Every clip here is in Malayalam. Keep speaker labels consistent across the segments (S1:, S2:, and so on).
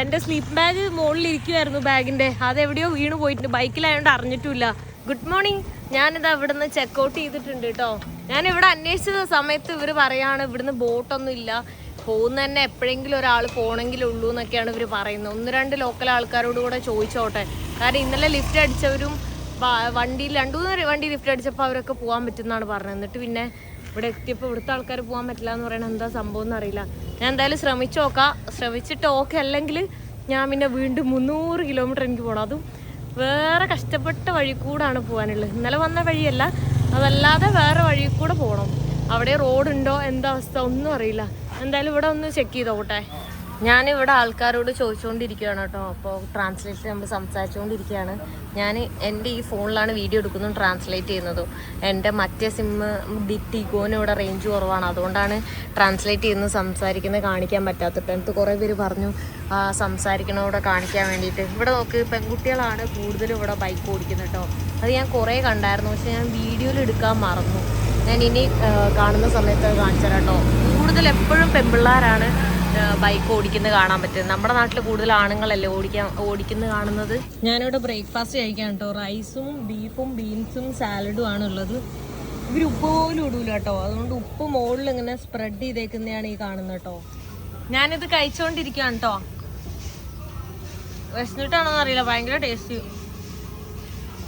S1: എന്റെ സ്ലീപ്പ് ബാഗ് മുകളിൽ ഇരിക്കുമായിരുന്നു ബാഗിന്റെ അത് എവിടെയോ വീണ് പോയിട്ടുണ്ട്. ബൈക്കിലായതുകൊണ്ട് അറിഞ്ഞിട്ടില്ല. ഗുഡ് മോർണിംഗ് ഞാനിത് ഇവിടുന്ന് ചെക്കൗട്ട് ചെയ്തിട്ടുണ്ട് കേട്ടോ ഞാൻ ഇവിടെ അന്വേഷിച്ച സമയത്ത് ഇവർ പറയാണ് ഇവിടുന്ന് ബോട്ടൊന്നും ഇല്ല. പോകുന്ന തന്നെ എപ്പോഴെങ്കിലും ഒരാൾ പോകണമെങ്കിലേ ഉള്ളൂ എന്നൊക്കെയാണ് ഇവർ പറയുന്നത്. ഒന്ന് രണ്ട് ലോക്കൽ ആൾക്കാരോട് കൂടെ ചോദിച്ചോട്ടെ. കാരണം ഇന്നലെ ലിഫ്റ്റ് അടിച്ചവരും വണ്ടിയിൽ രണ്ടു മൂന്ന് വണ്ടി ലിഫ്റ്റ് അടിച്ചപ്പോൾ അവരൊക്കെ പോകാൻ പറ്റുമെന്നാണ് പറഞ്ഞത്. എന്നിട്ട് പിന്നെ ഇവിടെ എത്തിയപ്പോൾ ഇവിടുത്തെ ആൾക്കാർ പോകാൻ പറ്റില്ല എന്ന് പറയണത് എന്താ സംഭവം എന്ന് അറിയില്ല. ഞാൻ എന്തായാലും ശ്രമിച്ചു നോക്കാം. ശ്രമിച്ചിട്ട് ഓക്കെ അല്ലെങ്കിൽ ഞാൻ പിന്നെ വീണ്ടും മുന്നൂറ് കിലോമീറ്റർ എനിക്ക് പോകണം അതും വേറെ കഷ്ടപ്പെട്ട വഴി കൂടാണ് പോകാനുള്ളത്. ഇന്നലെ വന്ന വഴിയല്ല അതല്ലാതെ വേറെ വഴി കൂടെ പോകണം അവിടെ റോഡുണ്ടോ എന്താ അവസ്ഥ? ഒന്നും അറിയില്ല. എന്തായാലും ഇവിടെ ഒന്ന് ചെക്ക് ചെയ്തോട്ടെ. ഞാനിവിടെ ആൾക്കാരോട് ചോദിച്ചുകൊണ്ടിരിക്കുകയാണ് കേട്ടോ. അപ്പോൾ ട്രാൻസ്ലേറ്റ് നമ്മൾ സംസാരിച്ചുകൊണ്ടിരിക്കുകയാണ് ഞാൻ എന്റെ ഈ ഫോണിലാണ് വീഡിയോ എടുക്കുന്നതും ട്രാൻസ്ലേറ്റ് ചെയ്യുന്നതും. എന്റെ മറ്റേ സിമ്മ് ടിഗോന് ഇവിടെ റേഞ്ച് കുറവാണ്. അതുകൊണ്ടാണ് ട്രാൻസ്ലേറ്റ് ചെയ്യുന്നത് സംസാരിക്കുന്നത് കാണിക്കാൻ പറ്റാത്തത്. എനിക്ക് കുറേ പേര് പറഞ്ഞു സംസാരിക്കണവിടെ കാണിക്കാൻ വേണ്ടിയിട്ട്. ഇവിടെ നോക്ക് പെൺകുട്ടികളാണ് കൂടുതലും ഇവിടെ ബൈക്ക് ഓടിക്കുന്നത് കേട്ടോ. അത് ഞാൻ കുറേ കണ്ടായിരുന്നു പക്ഷേ ഞാൻ വീഡിയോയിൽ എടുക്കാൻ മറന്നു. ഞാൻ ഇനി കാണുന്ന സമയത്ത് കാണിച്ചു തരാം കേട്ടോ. കൂടുതൽ എപ്പോഴും പെൺപിള്ളേരാണ് ബൈക്ക് ഓടിക്കുന്നത് കാണാൻ പറ്റും നമ്മുടെ നാട്ടിൽ കൂടുതൽ ആണുങ്ങളല്ലേ ഓടിക്കാൻ ഓടിക്കുന്നത് കാണുന്നത്? ഞാനിവിടെ ബ്രേക്ക്ഫാസ്റ്റ് കഴിക്കാൻ കേട്ടോ റൈസും ബീഫും ബീൻസും സാലഡും ആണ് ഉള്ളത് ഇവർ ഉപ്പ് പോലും ഇടൂല കേട്ടോ അതുകൊണ്ട് ഉപ്പ് മുകളിൽ ഇങ്ങനെ സ്പ്രെഡ് ചെയ്തേക്കുന്നതാണ് ഈ കാണുന്നത് കേട്ടോ ഞാനിത് കഴിച്ചുകൊണ്ടിരിക്കുകയാണ് കേട്ടോ വിശന്നിട്ടാണോന്ന് അറിയില്ല. ഭയങ്കര taste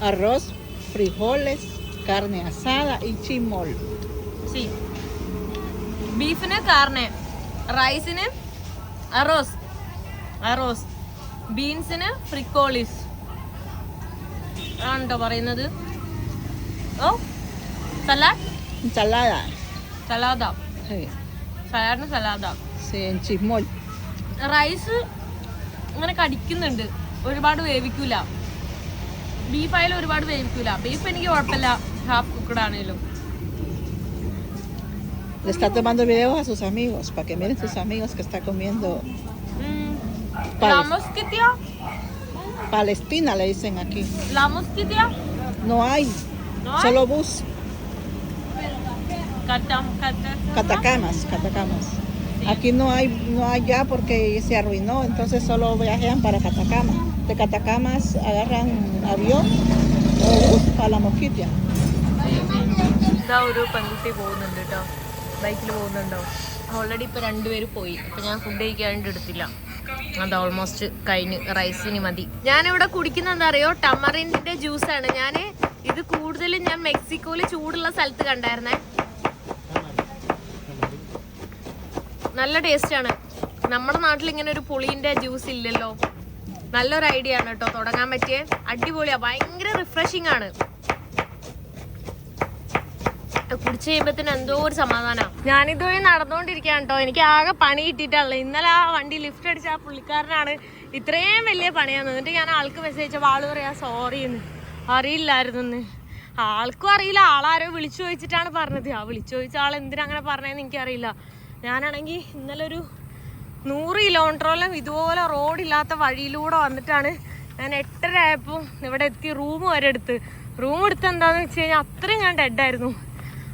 S2: Arroz, frijoles, carne asada y chimol.
S1: സി ബീഫിന് കാർണേ റൈസിന് അറോസ് അറോസ് ബീൻസിന് ഫ്രിക്കോളിസ് ആണോ പറയുന്നത്? ഓ സലാഡ്? സലാദ.
S2: സലാദ.
S1: സലാഡിന് സലാദ. റൈസ് ഇങ്ങനെ കടിക്കുന്നുണ്ട്. ഒരുപാട് വേവിക്കൂല. ബീഫ് ആയാലും ഒരുപാട് വേവിക്കൂല. ബീഫ് എനിക്ക് കുഴപ്പമില്ല. ഹാഫ് കുക്കഡ് ആണെങ്കിലും
S2: Le está tomando videos a sus amigos para que miren sus amigos que está comiendo. Vale.
S1: La mosquitia,
S2: Palestina le dicen aquí.
S1: la mosquitia,
S2: No hay,
S1: ¿no hay?
S2: solo bus.
S1: Catam,
S2: Catacamas, catacamas. Aquí no hay, no hay ya porque se arruinó, entonces solo viajan para Catacama. De Catacamas agarran avión o bus para la Mosquitia.
S1: ബൈക്കിൽ പോകുന്നുണ്ടോ? ഓൾറെഡി ഇപ്പൊ രണ്ടുപേര് പോയി. അപ്പൊ ഞാൻ ഫുഡ് കഴിക്കാണ്ട് എടുത്തില്ല. അത് ഓൾമോസ്റ്റ് കഴിഞ്ഞ്. റൈസിന് മതി. ഞാനിവിടെ കുടിക്കുന്ന എന്താ അറിയോ? ടമറിന്റെ ജ്യൂസാണ് ഞാൻ ഇത് കൂടുതലും ഞാൻ മെക്സിക്കോയിൽ ചൂടുള്ള സ്ഥലത്ത് കണ്ടായിരുന്നേ. നല്ല ടേസ്റ്റ് ആണ്. നമ്മുടെ നാട്ടിൽ ഇങ്ങനെ ഒരു പുളിന്റെ ജ്യൂസ് ഇല്ലല്ലോ. നല്ലൊരു ഐഡിയ ആണ് കേട്ടോ തുടങ്ങാൻ പറ്റിയ. അടിപൊളിയാ. ഭയങ്കര റിഫ്രഷിംഗ് ആണ്. കുടിച്ചു കഴിയുമ്പത്തിന് എന്തോ ഒരു സമാധാനം. ഞാനിതുവഴി നടന്നുകൊണ്ടിരിക്കുകയാണ് കേട്ടോ. എനിക്ക് ആകെ പണി കിട്ടിയിട്ടാണല്ലോ ഇന്നലെ ആ വണ്ടി ലിഫ്റ്റ് അടിച്ച ആ പുള്ളിക്കാരനാണ് ഇത്രയും വലിയ പണിയാന്ന്. എന്നിട്ട് ഞാൻ ആൾക്ക് മെസ്സേജ് അയച്ചപ്പോൾ ആൾ പറയാ സോറി എന്ന് അറിയില്ലായിരുന്നു ആൾക്കും അറിയില്ല. ആളാരോ വിളിച്ചു ചോദിച്ചിട്ടാണ് പറഞ്ഞത്. ആ വിളിച്ചു ചോദിച്ച ആൾ എന്തിനാ അങ്ങനെ പറഞ്ഞതെന്ന് എനിക്കറിയില്ല. ഞാനാണെങ്കിൽ ഇന്നലെ ഒരു നൂറ് കിലോമീറ്ററോളം ഇതുപോലെ റോഡില്ലാത്ത വഴിയിലൂടെ വന്നിട്ടാണ് ഞാൻ എട്ടര ആയപ്പോൾ ഇവിടെ എത്തി റൂം വരെ എടുത്ത്. റൂം എടുത്ത് എന്താണെന്ന് വെച്ച് കഴിഞ്ഞാൽ അത്രയും ഞാൻ ഡെഡായിരുന്നു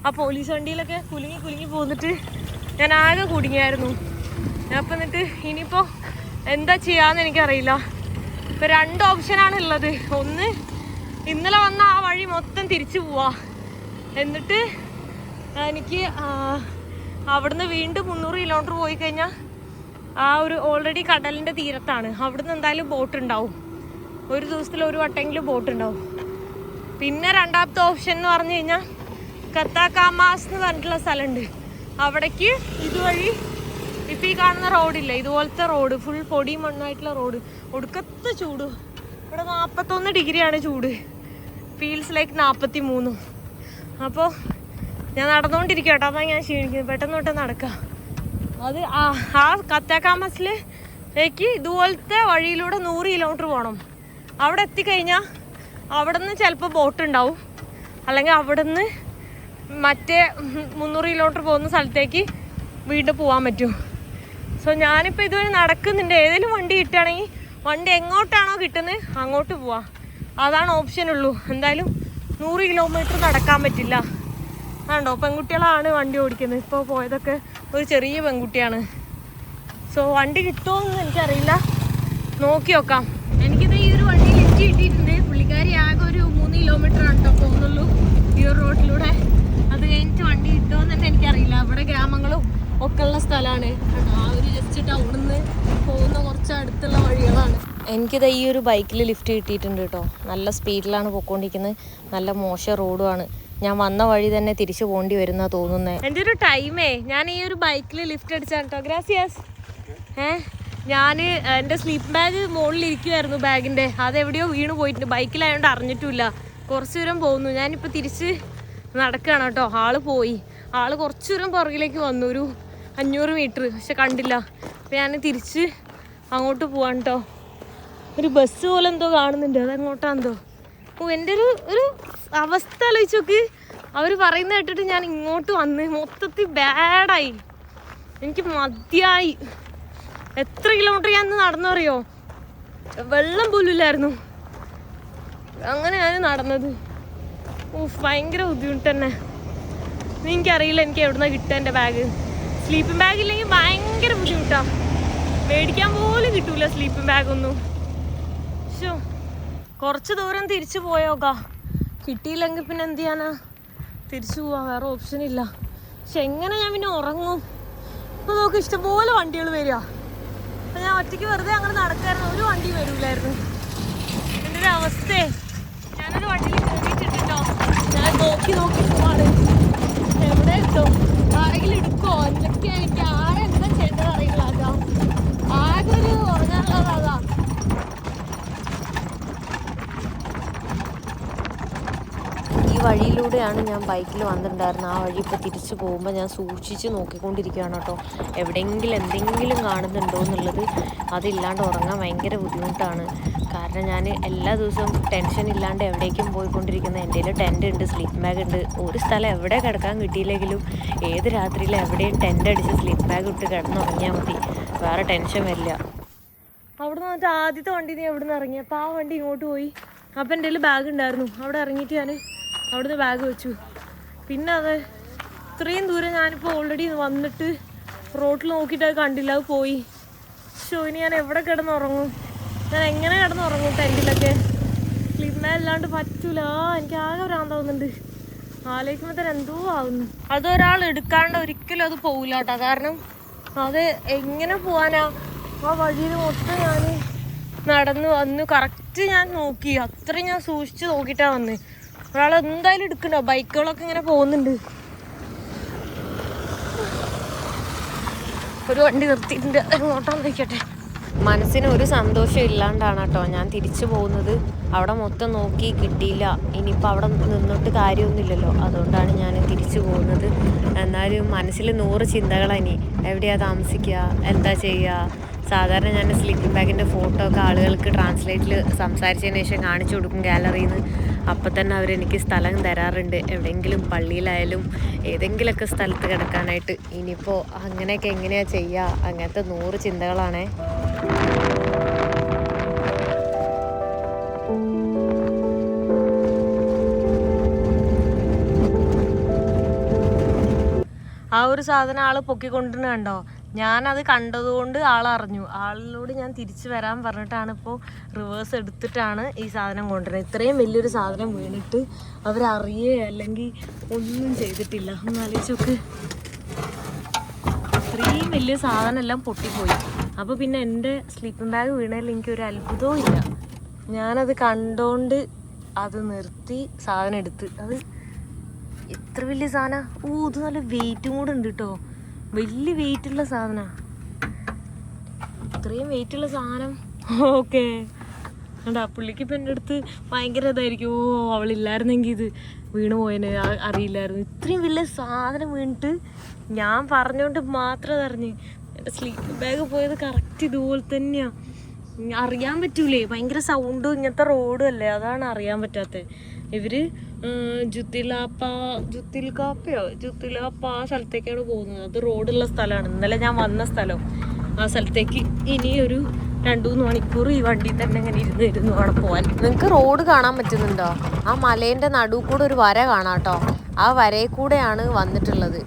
S1: ആ പോലീസ് വണ്ടിയിലൊക്കെ കുലുങ്ങി കുലുങ്ങി പോന്നിട്ട് ഞാൻ ആകെ കുടുങ്ങിയായിരുന്നു. അപ്പം എന്നിട്ട് ഇനിയിപ്പോൾ എന്താ ചെയ്യാന്ന് എനിക്കറിയില്ല. ഇപ്പം രണ്ട് ഓപ്ഷനാണ് ഉള്ളത്. ഒന്ന് ഇന്നലെ വന്ന ആ വഴി മൊത്തം തിരിച്ചു പോവാ. എന്നിട്ട് എനിക്ക് അവിടുന്ന് വീണ്ടും മുന്നൂറ് കിലോമീറ്റർ പോയി കഴിഞ്ഞാൽ ആ ഒരു ഓൾറെഡി കടലിന്റെ തീരത്താണ്. അവിടുന്ന് എന്തായാലും ബോട്ട് ഉണ്ടാവും. ഒരു ദിവസത്തിൽ ഒരു വട്ടെങ്കിലും ബോട്ട് ഉണ്ടാവും. പിന്നെ രണ്ടാമത്തെ ഓപ്ഷൻ എന്ന് പറഞ്ഞു കഴിഞ്ഞാൽ കത്താക്കാമാസ് എന്ന് പറഞ്ഞിട്ടുള്ള സ്ഥലമുണ്ട്. അവിടേക്ക് ഇതുവഴി ഇപ്പം ഈ കാണുന്ന റോഡില്ല ഇതുപോലത്തെ റോഡ് ഫുൾ പൊടി മണ്ണായിട്ടുള്ള റോഡ്. ഒടുക്കത്തെ ചൂട്. ഇവിടെ നാൽപ്പത്തൊന്ന് ഡിഗ്രിയാണ് ചൂട്. ഫീൽസ് ലൈക്ക് നാൽപ്പത്തി മൂന്ന് അപ്പോൾ ഞാൻ നടന്നുകൊണ്ടിരിക്കുക കേട്ടോ അതാണ് ഞാൻ ക്ഷീണിക്കുന്നത്. പെട്ടെന്ന് തൊട്ട് നടക്കാം. അത് ആ ആ കത്താക്കാമസിലേക്ക് ഇതുപോലത്തെ വഴിയിലൂടെ നൂറ് കിലോമീറ്റർ പോകണം അവിടെ എത്തിക്കഴിഞ്ഞാൽ അവിടെ നിന്ന് ചിലപ്പോൾ ബോട്ട് ഉണ്ടാവും. അല്ലെങ്കിൽ അവിടെ നിന്ന് മറ്റേ മുന്നൂറ് കിലോമീറ്റർ പോകുന്ന സ്ഥലത്തേക്ക് വീണ്ടും പോകാൻ പറ്റും. സോ ഞാനിപ്പോൾ ഇതുവരെ നടക്കുന്നുണ്ട്. ഏതെങ്കിലും വണ്ടി കിട്ടുകയാണെങ്കിൽ വണ്ടി എങ്ങോട്ടാണോ കിട്ടുന്നത് അങ്ങോട്ട് പോവാം. അതാണ് ഓപ്ഷൻ ഉള്ളൂ. എന്തായാലും നൂറ് കിലോമീറ്റർ നടക്കാൻ പറ്റില്ല. ആണ്ടോ പെൺകുട്ടികളാണ് വണ്ടി ഓടിക്കുന്നത്. ഇപ്പോൾ പോയതൊക്കെ ഒരു ചെറിയ പെൺകുട്ടിയാണ്. സോ വണ്ടി കിട്ടുമോ എന്ന് എനിക്കറിയില്ല. നോക്കി നോക്കാം. എനിക്കിത് ഈ ഒരു വണ്ടി ലിഫ്റ്റ് കിട്ടിയിട്ടുണ്ട്. പുള്ളിക്കാരി ആകെ ഒരു മൂന്ന് കിലോമീറ്റർ ആണ് ആട്ടോ പോകുന്നുള്ളൂ ഈ ഒരു റോഡിലൂടെ അത് കഴിഞ്ഞിട്ട് വണ്ടി കിട്ടുമെന്ന് തന്നെ എനിക്കറിയില്ല അവിടെ ഗ്രാമങ്ങളും ഒക്കെ ഉള്ള സ്ഥലമാണ് ആ ഒരു ജസ്റ്റ് ടൗണിൽ നിന്ന് പോകുന്ന കുറച്ച് അടുത്തുള്ള വഴികളാണ്. എനിക്കിത് ഈ ഒരു ബൈക്കിൽ ലിഫ്റ്റ് കിട്ടിയിട്ടുണ്ട് കേട്ടോ. നല്ല സ്പീഡിലാണ് പോയിക്കൊണ്ടിരിക്കുന്നത് നല്ല മോശം റോഡുമാണ് ഞാൻ വന്ന വഴി തന്നെ തിരിച്ചു പോകേണ്ടി വരുന്ന തോന്നുന്നത് എന്റെ ഒരു ടൈമേ ഞാൻ ഈ ഒരു ബൈക്കിൽ ലിഫ്റ്റ് അടിച്ചാണ് കേട്ടോ ഗ്രാസിയാസ് ഏ? ഞാൻ എന്റെ സ്ലീപ്പ് ബാഗ് മുകളിൽ ഇരിക്കുമായിരുന്നു ബാഗിന്റെ അതെവിടെയോ വീണ് പോയിട്ടുണ്ട്. ബൈക്കിലായതുകൊണ്ട് അറിഞ്ഞിട്ടില്ല കുറച്ച് ദൂരം പോകുന്നു. ഞാനിപ്പോൾ തിരിച്ച് നടക്കുകയാണ് കേട്ടോ ആൾ പോയി. ആൾ കുറച്ച് ദൂരം പുറകിലേക്ക് വന്നു. ഒരു അഞ്ഞൂറ് മീറ്റർ പക്ഷെ കണ്ടില്ല. അപ്പം ഞാൻ തിരിച്ച് അങ്ങോട്ട് പോവാൻ കേട്ടോ ഒരു ബസ് പോലെ എന്തോ കാണുന്നുണ്ട്. അതങ്ങോട്ടാണെന്തോ ഓ എന്റെ ഒരു ഒരു അവസ്ഥ ആലോചിച്ച് നോക്ക്. അവർ പറയുന്ന കേട്ടിട്ട് ഞാൻ ഇങ്ങോട്ട് വന്ന് മൊത്തത്തിൽ ബാഡായി എനിക്ക് മതിയായി. എത്ര കിലോമീറ്റർ ഞാൻ നടന്നു നടന്നറിയോ വെള്ളം പോലും ഇല്ലായിരുന്നു. അങ്ങനെയാണ് നടന്നത്. ഭയങ്കര ബുദ്ധിമുട്ട് തന്നെ. എനിക്കറിയില്ല എനിക്ക് എവിടുന്ന കിട്ടുക എന്റെ ബാഗ് സ്ലീപ്പിംഗ് ബാഗ് ഇല്ലെങ്കിൽ ഭയങ്കര ബുദ്ധിമുട്ടാണ് മേടിക്കാൻ പോലും കിട്ടൂല സ്ലീപ്പിംഗ് ബാഗൊന്നും ശോ കുറച്ച് ദൂരം തിരിച്ചു പോയോക്കാ കിട്ടിയില്ലെങ്കിൽ പിന്നെ എന്ത് ചെയ്യാനാ? തിരിച്ചു പോവാ വേറെ ഓപ്ഷൻ ഇല്ല. പക്ഷെ എങ്ങനെ ഞാൻ പിന്നെ ഉറങ്ങും? ഇപ്പൊ നോക്ക് ഇഷ്ടംപോലെ വണ്ടികൾ വരിക. അപ്പൊ ഞാൻ ഒറ്റയ്ക്ക് വെറുതെ അങ്ങനെ നടക്കായിരുന്നു ഒരു വണ്ടി വരൂലായിരുന്നു. എന്റെ ഒരു അവസ്ഥയെ ഞാനൊരു വണ്ടിയിൽ കയറിയിട്ടിട്ടോ ഞാൻ നോക്കി നോക്കി പോവാണ്. എവിടെ ആരെങ്കിലും എടുക്കോ എന്തൊക്കെ എനിക്ക് ആരെന്താ ചെയ്യേണ്ടത് അറിയില്ല. അതാ. ആകെ ഒരു ഉറങ്ങാനുള്ളത് അതാ. ഈ വഴിയിലൂടെയാണ് ഞാൻ ബൈക്കിൽ വന്നിട്ടുണ്ടായിരുന്നത്. ആ വഴി ഇപ്പോൾ തിരിച്ചു പോകുമ്പോൾ ഞാൻ സൂക്ഷിച്ച് നോക്കിക്കൊണ്ടിരിക്കുകയാണ് കേട്ടോ. എവിടെയെങ്കിലും എന്തെങ്കിലും കാണുന്നുണ്ടോ എന്നുള്ളത്. അതില്ലാണ്ട് ഉറങ്ങാൻ ഭയങ്കര ബുദ്ധിമുട്ടാണ്. കാരണം ഞാൻ എല്ലാ ദിവസവും ടെൻഷൻ ഇല്ലാണ്ട് എവിടേക്കും പോയിക്കൊണ്ടിരിക്കുന്ന. എന്റെ ടെന്റ് ഉണ്ട് സ്ലീപ്പ് ബാഗ് ഉണ്ട്. ഒരു സ്ഥലം എവിടെ കിടക്കാൻ കിട്ടിയില്ലെങ്കിലും ഏത് രാത്രിയിലും എവിടെയും ടെന്റ് അടിച്ച് സ്ലീപ്പ് ബാഗ് ഇട്ട് കിടന്നുറങ്ങിയാൽ മതി. വേറെ ടെൻഷൻ വരില്ല. അവിടെ നിന്ന് വന്നിട്ട് ആദ്യത്തെ വണ്ടി നീ എവിടെ നിന്ന് ഇറങ്ങി? അപ്പോൾ ആ വണ്ടി ഇങ്ങോട്ട് പോയി. അപ്പം എന്റെ ബാഗ് ഉണ്ടായിരുന്നു. അവിടെ ഇറങ്ങിയിട്ട് ഞാൻ അവിടുന്ന് ബാഗ് വെച്ചു. പിന്നെ അത് ഇത്രയും ദൂരം ഞാനിപ്പോൾ ഓൾറെഡി വന്നിട്ട് റോട്ടിൽ നോക്കിയിട്ട് അത് കണ്ടില്ല. അത് പോയി. ഷോ ഇനി ഞാൻ എവിടെ കിടന്നുറങ്ങും? ഞാൻ എങ്ങനെ കിടന്ന് ഉറങ്ങും ടെന്റിലൊക്കെ ക്ലീൻ അല്ലാണ്ട് പറ്റൂല. എനിക്ക് ആകെ ഭ്രാന്താവുന്നുണ്ട്. ആലോചിക്കുമ്പോൾ തന്നെ എന്തോ ആവുന്നു. അതൊരാൾ എടുക്കാണ്ട് ഒരിക്കലും അത് പോവില്ല കേട്ടോ കാരണം അത് എങ്ങനെ പോവാനാ? ആ വഴിയിൽ മൊത്തം ഞാൻ നടന്നു വന്നു കറക്റ്റ് ഞാൻ നോക്കി. അത്രയും ഞാൻ സൂക്ഷിച്ച് നോക്കിയിട്ടാണ് വന്ന്. ഒരാൾ എന്തായാലും എടുക്കണ്ടോ? ബൈക്കുകളൊക്കെ ഇങ്ങനെ പോകുന്നുണ്ട്. ഒരു വണ്ടി നിർത്തിയിട്ടുണ്ട്. അങ്ങോട്ടാന്ന് നോക്കട്ടെ മനസ്സിന് ഒരു സന്തോഷം ഇല്ലാണ്ടാണ് കേട്ടോ ഞാൻ തിരിച്ചു പോകുന്നത്. അവിടെ മൊത്തം നോക്കി കിട്ടിയില്ല. ഇനിയിപ്പോൾ അവിടെ നിന്നിട്ട് കാര്യമൊന്നുമില്ലല്ലോ. അതുകൊണ്ടാണ് ഞാൻ തിരിച്ചു പോകുന്നത്. എന്നാലും മനസ്സിൽ നൂറ് ചിന്തകളാണ് ഇനി. എവിടെയാണ് താമസിക്കുക? എന്താ ചെയ്യുക? സാധാരണ ഞാൻ സ്ലീപ്പിംഗ് ബാഗിന്റെ ഫോട്ടോ ഒക്കെ ആളുകൾക്ക് ട്രാൻസ്ലേറ്റിൽ സംസാരിച്ചതിന് ശേഷം കാണിച്ചു കൊടുക്കും ഗാലറിയിൽ നിന്ന് അപ്പം തന്നെ അവരെനിക്ക് സ്ഥലം തരാറുണ്ട്. എവിടെയെങ്കിലും പള്ളിയിലായാലും ഏതെങ്കിലുമൊക്കെ സ്ഥലത്ത് കിടക്കാനായിട്ട്. ഇനിയിപ്പോൾ അങ്ങനെയൊക്കെ എങ്ങനെയാണ് ചെയ്യുക? അങ്ങനത്തെ നൂറ് ചിന്തകളാണേ. ആ ഒരു സാധനം ആൾ പൊക്കിക്കൊണ്ടിരുന്ന കണ്ടോ? ഞാനത് കണ്ടതുകൊണ്ട് ആൾ അറിഞ്ഞു ആളിനോട് ഞാൻ തിരിച്ചു വരാൻ പറഞ്ഞിട്ടാണ് ഇപ്പോൾ റിവേഴ്സ് എടുത്തിട്ടാണ് ഈ സാധനം കൊണ്ടുവരുന്നത് ഇത്രയും വലിയൊരു സാധനം വീണിട്ട് അവരറിയേ അല്ലെങ്കിൽ ഒന്നും ചെയ്തിട്ടില്ല. ഒന്ന് ആലോചിച്ചോക്ക് ഇത്രയും വലിയ സാധനം എല്ലാം പൊട്ടിപ്പോയി. അപ്പോൾ പിന്നെ എന്റെ സ്ലീപ്പിംഗ് ബാഗ് വീണതിൽ എനിക്കൊരു അത്ഭുതവും ഇല്ല. ഞാനത് കണ്ടോണ്ട് അത് നിർത്തി സാധനം എടുത്ത്. അത് എത്ര വലിയ സാധന? ഓ ഇത് നല്ല വെയിറ്റും കൂടെ ഉണ്ട് കേട്ടോ വലിയ വെയിറ്റ് ഉള്ള സാധന. ഇത്രയും വെയിറ്റ് ഉള്ള സാധനം. ഓക്കെ. കണ്ടാ പുള്ളിക്ക് ഇപ്പം എന്റെ അടുത്ത് ഭയങ്കര ഇതായിരിക്കും. ഓ അവളില്ലായിരുന്നെങ്കിൽ ഇത് വീണു പോയനെ. അറിയില്ലായിരുന്നു. ഇത്രയും വലിയ സാധനം വീണിട്ട് ഞാൻ പറഞ്ഞുകൊണ്ട് മാത്രം എന്റെ സ്ലീപ്പിംഗ് ബാഗ് പോയത് കറക്റ്റ് ഇതുപോലെ തന്നെയാണ് അറിയാൻ പറ്റൂലേ ഭയങ്കര സൗണ്ടും ഇങ്ങനത്തെ റോഡും അല്ലേ? അതാണ് അറിയാൻ പറ്റാത്തത് ഇവർ ജുത്തിലാപ്പ ജുത്തിൽക്കാപ്പയോ ജുത്തിലാപ്പ ആ സ്ഥലത്തേക്കാണ് പോകുന്നത്. അത് റോഡുള്ള സ്ഥലമാണ്. ഇന്നലെ ഞാൻ വന്ന സ്ഥലം. ആ സ്ഥലത്തേക്ക് ഇനി ഒരു രണ്ടു മൂന്ന് മണിക്കൂർ ഈ വണ്ടി തന്നെ ഇങ്ങനെ ഇരുന്ന് ഇരുന്ന് അവിടെ പോവാൻ. നിങ്ങൾക്ക് റോഡ് കാണാൻ പറ്റുന്നുണ്ടോ? ആ മലേന്റെ നടുവ് കൂടെ ഒരു വര കാണാട്ടോ ആ വരയിൽ കൂടെയാണ് വന്നിട്ടുള്ളത്.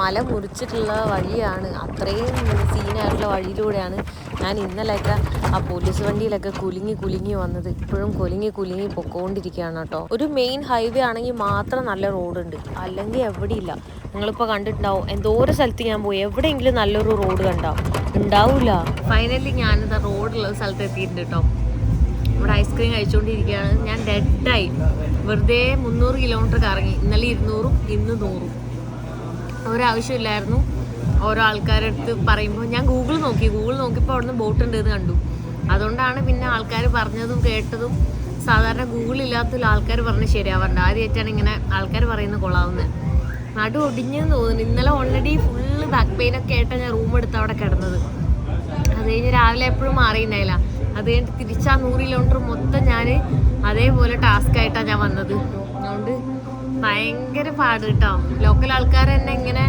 S1: മല മുറിച്ചിട്ടുള്ള വഴിയാണ്. അത്രയും സീനായിട്ടുള്ള വഴിയിലൂടെയാണ് ഞാൻ ഇന്നലെയൊക്കെ ആ പോലീസ് വണ്ടിയിലൊക്കെ കുലുങ്ങി കുലുങ്ങി വന്നത്. ഇപ്പോഴും കുലുങ്ങി കുലുങ്ങി പൊക്കോണ്ടിരിക്കുകയാണ് കേട്ടോ. ഒരു മെയിൻ ഹൈവേ ആണെങ്കിൽ മാത്രം നല്ല റോഡുണ്ട്. അല്ലെങ്കിൽ എവിടെയില്ല. നിങ്ങളിപ്പോൾ കണ്ടിട്ടുണ്ടാവും. എന്തോരം സ്ഥലത്ത് ഞാൻ പോയി. എവിടെയെങ്കിലും നല്ലൊരു റോഡ് കണ്ടാവും ഉണ്ടാവില്ല ഫൈനലി ഞാനിതാ റോഡുള്ള സ്ഥലത്ത് എത്തിയിട്ടുണ്ട് കേട്ടോ. ഇവിടെ ഐസ്ക്രീം കഴിച്ചുകൊണ്ടിരിക്കുകയാണ്. ഞാൻ ഡെഡായി വെറുതെ മുന്നൂറ് കിലോമീറ്റർ കറങ്ങി. ഇന്നലെ ഇരുന്നൂറും ഇന്ന് നൂറും. ഒരാവശ്യമില്ലായിരുന്നു. ഓരോ ആൾക്കാരുടെ അടുത്ത് പറയുമ്പോൾ ഞാൻ ഗൂഗിൾ നോക്കി. ഗൂഗിൾ നോക്കിയപ്പോൾ അവിടുന്ന് ബോട്ട് ഉണ്ടെന്ന് കണ്ടു. അതുകൊണ്ടാണ് പിന്നെ ആൾക്കാർ പറഞ്ഞതും കേട്ടതും സാധാരണ ഗൂഗിൾ ഇല്ലാത്ത ആൾക്കാർ പറഞ്ഞ് ശരിയാവാറുണ്ട് ആദ്യമായിട്ടാണ് ഇങ്ങനെ ആൾക്കാർ പറയുന്നത് കൊള്ളാവുന്നത് നടു ഒടിഞ്ഞെന്ന് തോന്നുന്നു. ഇന്നലെ ഓൾറെഡി ഫുള്ള് ബാക്ക് പെയിൻ ഒക്കെ ആയിട്ടാണ് ഞാൻ റൂം എടുത്ത് അവിടെ കിടന്നത്. അത് കഴിഞ്ഞ് രാവിലെ എപ്പോഴും മാറിയിട്ടുണ്ടായില്ല അത് കഴിഞ്ഞിട്ട് തിരിച്ചാ നൂറ് കിലോമീറ്റർ മൊത്തം ഞാൻ അതേപോലെ ടാസ്ക് ആയിട്ടാണ് ഞാൻ വന്നത്. ഭയങ്കര പാട് കേട്ടോ. ലോക്കൽ ആൾക്കാർ തന്നെ ഇങ്ങനെ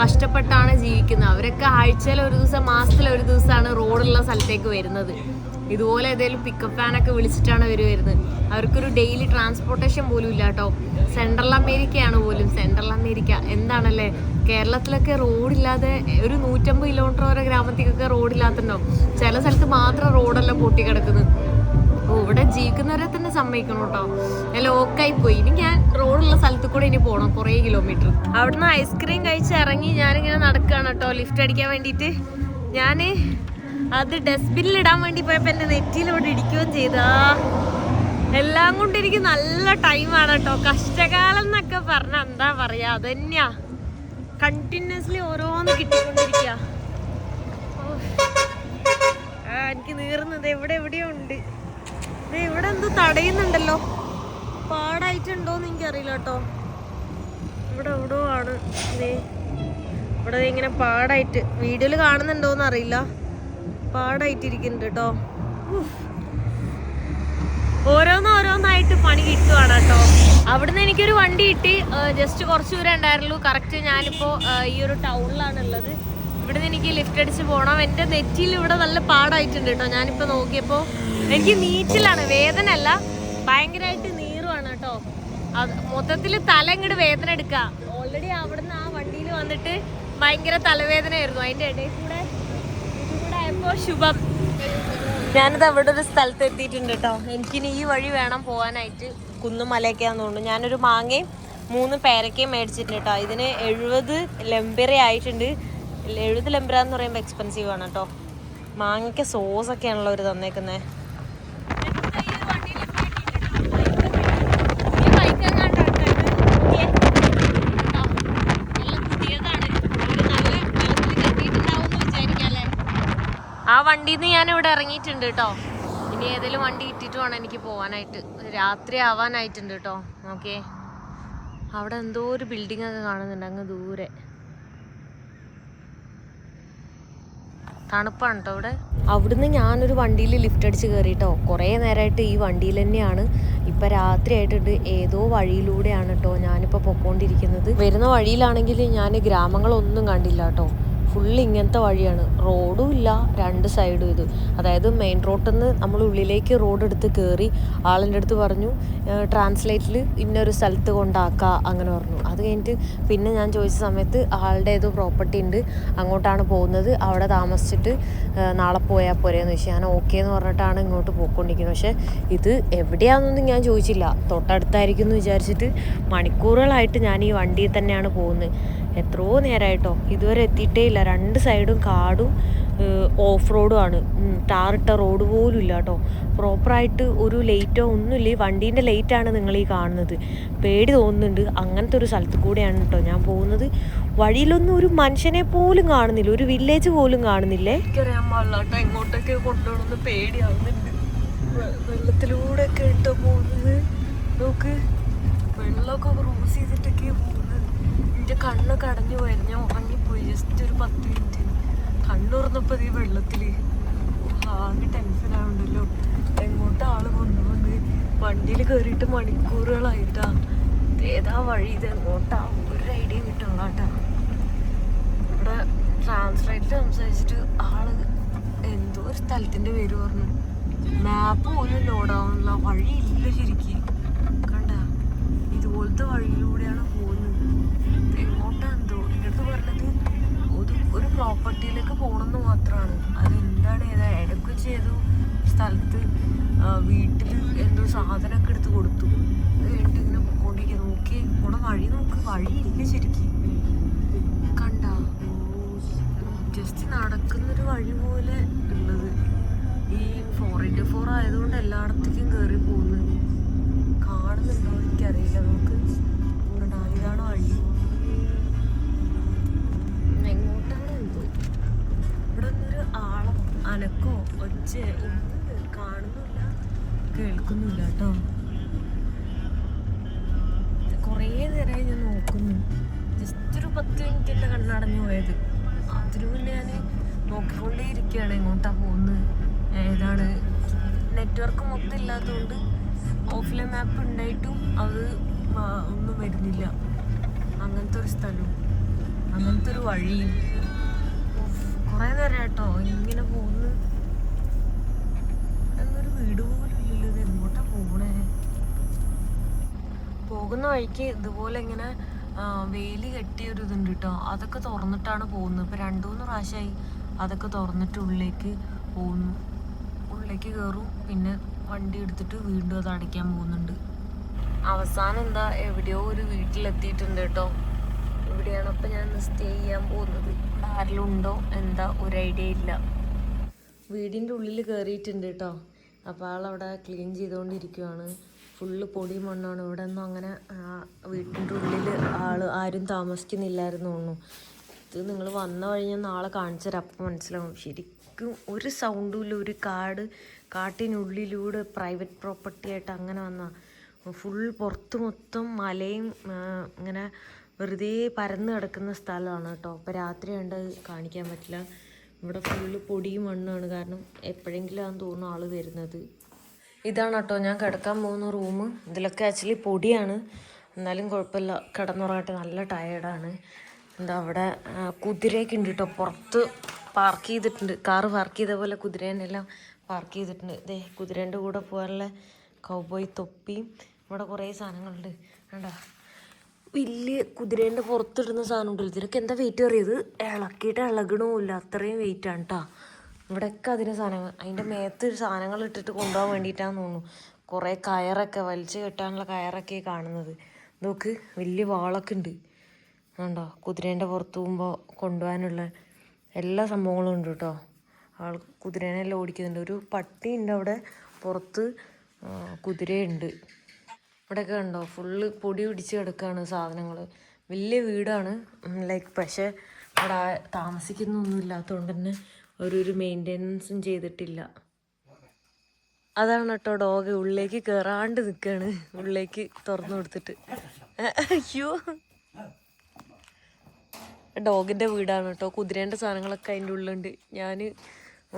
S1: കഷ്ടപ്പെട്ടാണ് ജീവിക്കുന്നത്. അവരൊക്കെ ആഴ്ചയിൽ ഒരു ദിവസം മാസത്തിൽ ഒരു ദിവസമാണ് റോഡുള്ള സ്ഥലത്തേക്ക് വരുന്നത്. ഇതുപോലെ ഏതെങ്കിലും പിക്കപ്പ് ഫാനൊക്കെ വിളിച്ചിട്ടാണ് അവർ വരുന്നത്. അവർക്കൊരു ഡെയിലി ട്രാൻസ്പോർട്ടേഷൻ പോലും ഇല്ല കേട്ടോ. സെൻട്രൽ അമേരിക്കയാണ് പോലും. സെൻട്രൽ അമേരിക്ക എന്താണല്ലേ? കേരളത്തിലൊക്കെ റോഡില്ലാതെ ഒരു നൂറ്റമ്പത് കിലോമീറ്റർ വരെ ഗ്രാമത്തിലൊക്കെ റോഡില്ലാത്തുണ്ടാവും ചില സ്ഥലത്ത് മാത്രം റോഡെല്ലാം പൊട്ടിക്കിടക്കുന്നത് ഓ, ഇവിടെ ജീവിക്കുന്നവരെ തന്നെ സമ്മതിക്കണം കേട്ടോ. ലോക്കായി പോയി ഇനി ഞാൻ റോഡുള്ള സ്ഥലത്ത് കൂടെ ഇനി പോകണം കുറേ കിലോമീറ്റർ അവിടുന്ന് ഐസ്ക്രീം കഴിച്ച് ഇറങ്ങി ഞാനിങ്ങനെ നടക്കുകയാണ് കേട്ടോ ലിഫ്റ്റ് അടിക്കാൻ വേണ്ടിയിട്ട്. ഞാൻ അത് ഡസ്റ്റ്ബിന്നിൽ ഇടാൻ വേണ്ടി പോയപ്പോൾ നെറ്റിയിൽ ഇവിടെ ഇടിക്കുകയും ചെയ്താ. എല്ലാം കൊണ്ട് എനിക്ക് നല്ല ടൈമാണ് കേട്ടോ. കഷ്ടകാലം എന്നൊക്കെ പറഞ്ഞ എന്താ പറയാ അത് തന്നെയാ കണ്ടിന്യൂസ്ലി ഓരോന്ന് കിട്ടിക്കൊണ്ടിരിക്കുക ആ, എനിക്ക് നീറുന്നത് എവിടെ എവിടെയോ ഉണ്ട്. ഇവിടെ എന്തോ തടയുന്നുണ്ടല്ലോ. പാടായിട്ടുണ്ടോന്ന് എനിക്കറിയില്ല കേട്ടോ. ഇവിടെ എവിടോ ആണ്. ഇവിടെ ഇങ്ങനെ പാടായിട്ട് വീഡിയോയിൽ കാണുന്നുണ്ടോന്ന് അറിയില്ല. പാടായിട്ടിരിക്കുന്നുണ്ട് കേട്ടോ. ഉഫ്. ഓരോന്ന് ഓരോന്നായിട്ട് പണി കിട്ടുവാണ് കേട്ടോ. അവിടുന്ന് എനിക്കൊരു വണ്ടി കിട്ടി. ജസ്റ്റ് കുറച്ച് ദൂരം ഉണ്ടായിരുന്നുള്ളൂ. കറക്റ്റ് ഞാനിപ്പോ ഈ ഒരു ടൗണിലാണ് ഉള്ളത് ഇവിടുന്ന് എനിക്ക് ലിഫ്റ്റ് അടിച്ച് പോകണം എന്റെ നെറ്റിയിൽ ഇവിടെ നല്ല പാടായിട്ടുണ്ട് കേട്ടോ. ഞാനിപ്പോൾ നോക്കിയപ്പോൾ എനിക്ക് നീറ്റിലാണ്. വേദന അല്ല ഭയങ്കരമായിട്ട് നീറുവാണ് കേട്ടോ. അത് മൊത്തത്തിൽ തല ഇങ്ങോട്ട് വേദന എടുക്കുക ഓൾറെഡി അവിടുന്ന് ആ വണ്ടിയിൽ വന്നിട്ട് ഭയങ്കര തലവേദനയായിരുന്നു. അതിന്റെ ഇടയിൽ കൂടെ കൂടെ ആയപ്പോൾ ശുഭം. ഞാനിത് അവിടെ ഒരു സ്ഥലത്ത് എത്തിയിട്ടുണ്ട് കേട്ടോ. എനിക്കിനി ഈ വഴി വേണം പോകാനായിട്ട് കുന്നും മലയൊക്കെയാന്ന് തോന്നുന്നു. ഞാനൊരു മാങ്ങയും മൂന്ന് പേരക്കയും മേടിച്ചിട്ടുണ്ട് കേട്ടോ. ഇതിന് എഴുപത് ലെമ്പറ ആയിട്ടുണ്ട്. എഴുപത് ലെമ്പറ എന്ന് പറയുമ്പോൾ എക്സ്പെൻസീവ് ആണ് കേട്ടോ മാങ്ങയ്ക്ക് സോസ് ഒക്കെയാണല്ലോ അവർ തന്നേക്കുന്നത് ആ വണ്ടിയിൽ നിന്ന് ഞാൻ ഇവിടെ ഇറങ്ങിയിട്ടുണ്ട് കേട്ടോ ഇനി ഏതെങ്കിലും വണ്ടി ഇട്ടിട്ട് വേണം എനിക്ക് പോവാനായിട്ട്. രാത്രി ആവാനായിട്ടുണ്ട് കേട്ടോ ഓക്കെ അവിടെ എന്തോ ഒരു ബിൽഡിംഗ് ഒക്കെ കാണുന്നുണ്ട് അങ്ങ് ദൂരെ. തണുപ്പാണ് കേട്ടോ ഇവിടെ അവിടുന്ന് ഞാനൊരു വണ്ടിയിൽ ലിഫ്റ്റ് അടിച്ച് കയറിയിട്ടോ കുറേ നേരമായിട്ട് ഈ വണ്ടിയിൽ തന്നെയാണ്. ഇപ്പം രാത്രി ആയിട്ടുണ്ട്. ഏതോ വഴിയിലൂടെയാണ് കേട്ടോ ഞാനിപ്പോൾ പൊക്കോണ്ടിരിക്കുന്നത്. വരുന്ന വഴിയിലാണെങ്കിൽ ഞാൻ ഗ്രാമങ്ങളൊന്നും കണ്ടില്ല കേട്ടോ ഫുള്ള് ഇങ്ങനത്തെ വഴിയാണ്. റോഡും ഇല്ല രണ്ട് സൈഡും ഇത്. അതായത് മെയിൻ റോഡിൽ നിന്ന് നമ്മൾ ഉള്ളിലേക്ക് റോഡ് എടുത്ത് കയറി ആളിന്റെ അടുത്ത് പറഞ്ഞു ട്രാൻസ്ലേറ്റിൽ ഇന്നൊരു സ്ഥലത്ത് കൊണ്ടാക്കുക അങ്ങനെ പറഞ്ഞു. അത് കഴിഞ്ഞിട്ട് പിന്നെ ഞാൻ ചോദിച്ച സമയത്ത് ആളുടെ ഏതോ പ്രോപ്പർട്ടി ഉണ്ട് അങ്ങോട്ടാണ് പോകുന്നത്. അവിടെ താമസിച്ചിട്ട് നാളെ പോയാൽ പോരെയെന്ന് ചോദിച്ചു. ഞാൻ ഓക്കെ എന്ന് പറഞ്ഞിട്ടാണ് ഇങ്ങോട്ട് പോയിക്കൊണ്ടിരിക്കുന്നത്. പക്ഷേ ഇത് എവിടെയാണെന്നൊന്നും ഞാൻ ചോദിച്ചില്ല. തൊട്ടടുത്തായിരിക്കും എന്ന് വിചാരിച്ചിട്ട് മണിക്കൂറുകളായിട്ട് ഞാൻ ഈ വണ്ടിയിൽ തന്നെയാണ് പോകുന്നത്. എത്രയോ നേരമായിട്ടോ ഇതുവരെ എത്തിയിട്ടേ ഇല്ല. രണ്ട് സൈഡും കാടും ഓഫ് റോഡും ആണ്. ഉം, ടാറിട്ട റോഡ് പോലും ഇല്ല കേട്ടോ. പ്രോപ്പറായിട്ട് ഒരു ലൈറ്റോ ഒന്നുമില്ല. ഈ വണ്ടീന്റെ ലൈറ്റാണ് നിങ്ങൾ ഈ കാണുന്നത്. പേടി തോന്നുന്നുണ്ട്. അങ്ങനത്തെ ഒരു സ്ഥലത്ത് കൂടെയാണ് കേട്ടോ ഞാൻ പോകുന്നത്. വഴിയിലൊന്നും ഒരു മനുഷ്യനെ പോലും കാണുന്നില്ല. ഒരു വില്ലേജ് പോലും കാണുന്നില്ലേ? എനിക്കറിയാൻ കൊണ്ടുപോകണമെന്ന് വെള്ളത്തിലൂടെ ഒക്കെ ഇട്ടോ പോകുന്നത്. നോക്ക്. വെള്ളമൊക്കെ ക്രോസ് ചെയ്തിട്ടൊക്കെ എന്റെ കണ്ണൊക്കെ അടഞ്ഞു പോയാലും ഞാൻ ഉറങ്ങിപ്പോയി. ജസ്റ്റ് ഒരു പത്ത് മിനിറ്റ് കണ്ണുറന്നപ്പോൾ ഈ വെള്ളത്തിൽ ആകെ ആവണ്ടല്ലോ. എങ്ങോട്ട് ആൾ കൊണ്ടുവന്ന്? വണ്ടിയിൽ കയറിയിട്ട് മണിക്കൂറുകളായിട്ടാ. ഏതാ വഴി. ഇത് എങ്ങോട്ടാ? ഒരു ഐഡിയ കിട്ടണം കേട്ടാ ഇവിടെ ട്രാൻസ്ലേറ്റ് സംസാരിച്ചിട്ട് ആൾ എന്തോ ഒരു സ്ഥലത്തിന്റെ പേര് പറഞ്ഞു. മാപ്പ് പോലും ലോഡാവുന്നില്ല വഴിയില്ല ശരിക്കും. കണ്ട? ഇതുപോലത്തെ വഴിയിലൂടെയാണ് പോകുന്നത്. ഒരു പ്രോപ്പർട്ടിയിലേക്ക് പോകണമെന്ന് മാത്രമാണ്. അത് എന്താണ്? ഏതാ ഇടയ്ക്ക് ചെയ്തു സ്ഥലത്ത് വീട്ടിൽ എന്തോ സാധനമൊക്കെ എടുത്ത് കൊടുത്തു. കഴിഞ്ഞിട്ട് ഇങ്ങനെ പൊക്കോണ്ടിരിക്കുക നോക്കി പോണ വഴി നോക്ക്. വഴിയില്ല ശരിക്കും. കണ്ട? ജസ്റ്റ് നടക്കുന്നൊരു വഴി പോലെ ഉള്ളത്. ഈ ഫോർ ഇന്റു ഫോർ ആയതുകൊണ്ട് എല്ലായിടത്തേക്കും കയറി പോകുന്നു കാണുന്നുണ്ടോ? എനിക്കറിയില്ല. നമുക്ക് ഒന്നും കാണുന്നില്ല. കേൾക്കുന്നില്ല കേട്ടോ. കുറേ നേരമായി ഞാൻ നോക്കുന്നു. ജസ്റ്റ് ഒരു പത്ത് മിനിറ്റിന്റെ കണ്ണടഞ്ഞു പോയത്. അതിനു മുന്നേ ഞാൻ നോക്കിക്കൊണ്ടേ ഇരിക്കുകയാണ്. എങ്ങോട്ടാ പോകുന്നത്? ഏതാണ്? നെറ്റ്വർക്ക് മൊത്തം ഇല്ലാത്തതുകൊണ്ട് ഓഫ്ലൈൻ മാപ്പ് ഉണ്ടായിട്ടും അത് ഒന്നും വരുന്നില്ല. അങ്ങനത്തെ ഒരു സ്ഥലവും അങ്ങനത്തെ ഒരു വഴിയും കുറേ നേരം കേട്ടോ. ഇങ്ങനെ പോകുന്നു ഒരു വീട് പോലും ഇല്ലല്ലോ ഇത് എങ്ങോട്ടാ പോകണേ പോകുന്ന വഴിക്ക് ഇതുപോലെ ഇങ്ങനെ വേലി കെട്ടിയ ഒരു ഇതുണ്ട് കേട്ടോ അതൊക്കെ തുറന്നിട്ടാണ് പോകുന്നത്. ഇപ്പം രണ്ടു മൂന്ന് പ്രാവശ്യമായി അതൊക്കെ തുറന്നിട്ട് ഉള്ളിലേക്ക് പോകുന്നു ഉള്ളിലേക്ക് കയറും പിന്നെ വണ്ടി എടുത്തിട്ട് വീണ്ടും അത് അടയ്ക്കാൻ പോകുന്നുണ്ട്. അവസാനം എന്താ എവിടെയോ ഒരു വീട്ടിലെത്തിയിട്ടുണ്ട് കേട്ടോ ഇവിടെയാണ് അപ്പം ഞാൻ സ്റ്റേ ചെയ്യാൻ പോകുന്നത്. ഇവിടെ ആരെങ്കിലും ഉണ്ടോ? എന്താ ഒരു ഐഡിയ ഇല്ല. വീടിന്റെ ഉള്ളിൽ കയറിയിട്ടുണ്ട് കേട്ടോ അപ്പോൾ ആളവിടെ ക്ലീൻ ചെയ്തുകൊണ്ടിരിക്കുവാണ്. ഫുള്ള് പൊടി മണ്ണാണ്. ഇവിടെ ഒന്നും അങ്ങനെ വീട്ടിന്റെ ഉള്ളിൽ ആൾ ആരും താമസിക്കുന്നില്ലായിരുന്നു തോന്നുന്നു. ഇത് നിങ്ങൾ വന്ന ഞാൻ നാളെ കാണിച്ചു തരാം അപ്പം മനസ്സിലാവും. ശരിക്കും ഒരു സൗണ്ടും ഇല്ല ഒരു കാട് കാട്ടിനുള്ളിലൂടെ പ്രൈവറ്റ് പ്രോപ്പർട്ടി ആയിട്ട് അങ്ങനെ വന്ന. ഫുൾ പുറത്ത് മൊത്തം മലയും ഇങ്ങനെ വെറുതെ പരന്ന് കിടക്കുന്ന സ്ഥലമാണ് കേട്ടോ. അപ്പോൾ രാത്രി കണ്ട് കാണിക്കാൻ പറ്റില്ല. ഇവിടെ ഫുള്ള് പൊടിയും മണ്ണാണ്. കാരണം എപ്പോഴെങ്കിലും ആണെന്ന് തോന്നുന്നു ആൾ വരുന്നത്. ഇതാണ് കേട്ടോ ഞാൻ കിടക്കാൻ പോകുന്ന റൂം ഇതിലൊക്കെ ആക്ച്വലി പൊടിയാണ്. എന്നാലും കുഴപ്പമില്ല. കിടന്നുറങ്ങട്ടെ നല്ല ടയേർഡാണ് എന്താ അവിടെ കുതിരയൊക്കെ ഉണ്ട് കേട്ടോ പുറത്ത് പാർക്ക് ചെയ്തിട്ടുണ്ട്. കാറ് പാർക്ക് ചെയ്ത പോലെ കുതിരേനെല്ലാം പാർക്ക് ചെയ്തിട്ടുണ്ട്. ഇതേ കുതിരേന്റെ കൂടെ പോകാനുള്ള കൗബോയ് തൊപ്പിയും ഇവിടെ കുറേ സാധനങ്ങളുണ്ട്. കണ്ടോ? വലിയ കുതിരേന്റെ പുറത്തിടുന്ന സാധനം ഉണ്ടല്ലോ ഇതിനൊക്കെ എന്താ വെയിറ്റ് അറിയത് ഇളക്കിയിട്ട് ഇളകണമില്ല അത്രയും വെയിറ്റാണ് കേട്ടോ ഇവിടെയൊക്കെ അതിന് സാധനങ്ങൾ അതിന്റെ മേത്ത് സാധനങ്ങൾ ഇട്ടിട്ട് കൊണ്ടുപോകാൻ വേണ്ടിയിട്ടാന്ന് തോന്നുന്നു. കുറേ കയറൊക്കെ വലിച്ചു കെട്ടാനുള്ള കയറൊക്കെ കാണുന്നത്. നോക്ക് വലിയ വാളൊക്കെ ഉണ്ട്. കണ്ടോ കുതിരേന്റെ പുറത്ത് പോകുമ്പോൾ കൊണ്ടുപോകാനുള്ള എല്ലാ സംഭവങ്ങളും ഉണ്ട് കേട്ടോ. ആൾ കുതിരേനെല്ലാം ഓടിക്കുന്നുണ്ട്. ഒരു പട്ടി ഉണ്ട് അവിടെ പുറത്ത് കുതിരയുണ്ട് ഇവിടെയൊക്കെ ഉണ്ടോ ഫുള്ള് പൊടി പിടിച്ച് കിടക്കുകയാണ് സാധനങ്ങൾ. വലിയ വീടാണ് ലൈക്ക് പക്ഷേ അവിടെ താമസിക്കുന്നൊന്നും ഇല്ലാത്തതുകൊണ്ട് തന്നെ ഒരു മെയിന്റെനൻസും ചെയ്തിട്ടില്ല. അതാണ് കേട്ടോ ഡോഗ് ഉള്ളിലേക്ക് കയറാണ്ട് നിൽക്കുകയാണ് ഉള്ളിലേക്ക് തുറന്നു കൊടുത്തിട്ട്. അയ്യോ. ഡോഗിന്റെ വീടാണ് കേട്ടോ. കുതിരേന്റെ സാധനങ്ങളൊക്കെ അതിന്റെ ഉള്ളിലുണ്ട് ഞാൻ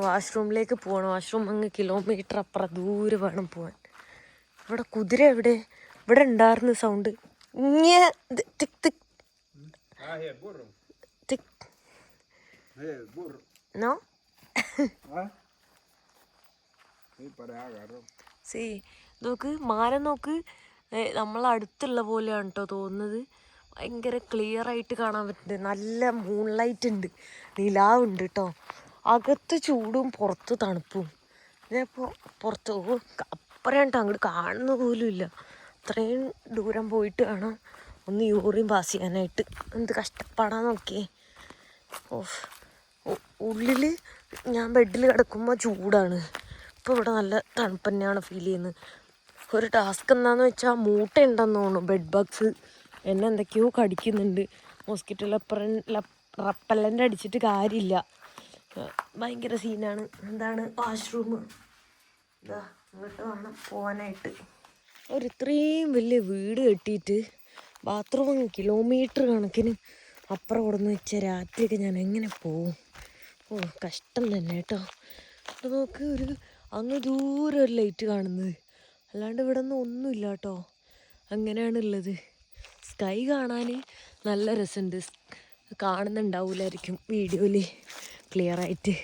S1: വാഷ്റൂമിലേക്ക് പോകണം വാഷ്റൂം അങ്ങ് കിലോമീറ്റർ അപ്പുറം ദൂരെ വേണം പോകാൻ ഇവിടെ കുതിര എവിടെ? ഇവിടെ ഉണ്ടായിരുന്നു സൗണ്ട് നോ?
S3: Ah?
S1: നോക്ക് മാനം നോക്ക്. ഏ, നമ്മളെ അടുത്തുള്ള പോലെയാണ് കേട്ടോ തോന്നുന്നത്. ഭയങ്കര ക്ലിയർ ആയിട്ട് കാണാൻ പറ്റുന്നുണ്ട്. നല്ല മൂൺ ലൈറ്റ് ഉണ്ട് നിലാവുണ്ട് കേട്ടോ അകത്ത് ചൂടും പുറത്ത് തണുപ്പും. ഇതിപ്പോൾ പുറത്ത് അപ്പുറം കേട്ടോ അങ്ങോട്ട് കാണുന്ന പോലും ഇല്ല. അത്രയും ദൂരം പോയിട്ട് വേണം ഒന്ന് യൂറിൻ പാസ് ചെയ്യാനായിട്ട്. എന്ത് കഷ്ടപ്പാടാ നോക്കിയേ. ഓ ഉള്ളിൽ ഞാൻ ബെഡിൽ കിടക്കുമ്പോൾ ചൂടാണ്. ഇപ്പോൾ ഇവിടെ നല്ല തണുപ്പ് തന്നെയാണ് ഫീൽ ചെയ്യുന്നത് ഒരു ടാസ്ക് എന്താന്ന് വെച്ചാൽ മൂട്ട ഉണ്ടെന്ന് തോന്നുന്നു. ബെഡ് ബഗ്സ് എന്നെ എന്തൊക്കെയോ കടിക്കുന്നുണ്ട്. മോസ്കിറ്റോ ലപ്പറൻ റപ്പല്ലന്റെ അടിച്ചിട്ട് കാര്യമില്ല. ഭയങ്കര സീനാണ് എന്താണ്? വാഷ്റൂം ഇതാ ഇങ്ങോട്ട് വേണം പോകാനായിട്ട് ഒരു ഇത്രയും വലിയ വീട് കെട്ടിയിട്ട് ബാത്റൂം കിലോമീറ്റർ കണക്കിന് അപ്പുറം കൊടുന്ന് വെച്ച രാത്രിയൊക്കെ ഞാൻ എങ്ങനെ പോവും? ഓ കഷ്ടം തന്നെ കേട്ടോ. ഇവിടെ നോക്ക് ഒരു അങ്ങ് ദൂരെ ഒരു ലൈറ്റ് കാണുന്നത്. അല്ലാണ്ട് ഇവിടെ ഒന്നും ഒന്നുമില്ല കേട്ടോ. അങ്ങനെയാണ് ഉള്ളത്. സ്കൈ കാണാൻ നല്ല രസമുണ്ട്. കാണുന്നുണ്ടാവില്ലായിരിക്കും വീഡിയോയിൽ ക്ലിയർ ആയിട്ട്.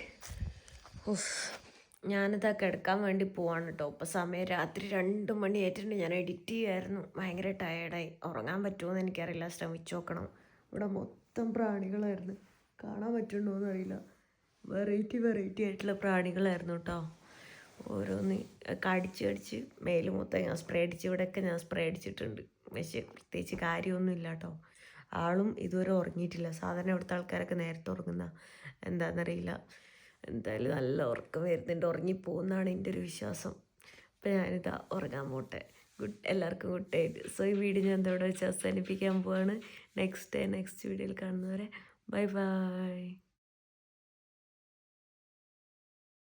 S1: ഉഫ്. ഞാനിതാ കിടക്കാൻ വേണ്ടി പോവാണ് കേട്ടോ. ഇപ്പം സമയം രാത്രി രണ്ട് മണി ആയിട്ടുണ്ട്. ഞാൻ എഡിറ്റ് ചെയ്യുമായിരുന്നു ഭയങ്കര ടയേർഡായി ഉറങ്ങാൻ പറ്റുമോ എന്ന് എനിക്കറിയില്ല. ശ്രമിച്ചു നോക്കണം. ഇവിടെ മൊത്തം പ്രാണികളായിരുന്നു. കാണാൻ പറ്റുന്നുണ്ടോ അറിയില്ല. വെറൈറ്റി വെറൈറ്റി ആയിട്ടുള്ള പ്രാണികളായിരുന്നു കേട്ടോ ഓരോന്ന് കടിച്ച് കടിച്ച് മേൽ മൊത്തം ഞാൻ സ്പ്രേ അടിച്ച് ഇവിടെയൊക്കെ ഞാൻ സ്പ്രേ അടിച്ചിട്ടുണ്ട്. പക്ഷേ പ്രത്യേകിച്ച് കാര്യമൊന്നും ഇല്ല കേട്ടോ ആളും ഇതുവരെ ഉറങ്ങിയിട്ടില്ല. സാധാരണ ഇവിടുത്തെ ആൾക്കാരൊക്കെ നേരത്തെ ഉറങ്ങുന്ന എന്താണെന്നറിയില്ല എന്തായാലും നല്ല ഉറക്കം വരുന്നുണ്ട്. ഉറങ്ങിപ്പോകുന്നതാണ് എന്റെ ഒരു വിശ്വാസം. അപ്പം ഞാനിതാ ഉറങ്ങാൻ പോട്ടെ. ഗുഡ് എല്ലാവർക്കും ഗുഡ് നൈറ്റ്. സോ ഈ വീഡിയോ ഞാൻ എന്തോടെ വെച്ച് അവസാനിപ്പിക്കാൻ പോവാണ്. നെക്സ്റ്റ് ഡേ നെക്സ്റ്റ് വീഡിയോയിൽ കാണുന്നവരെ. Bye bye.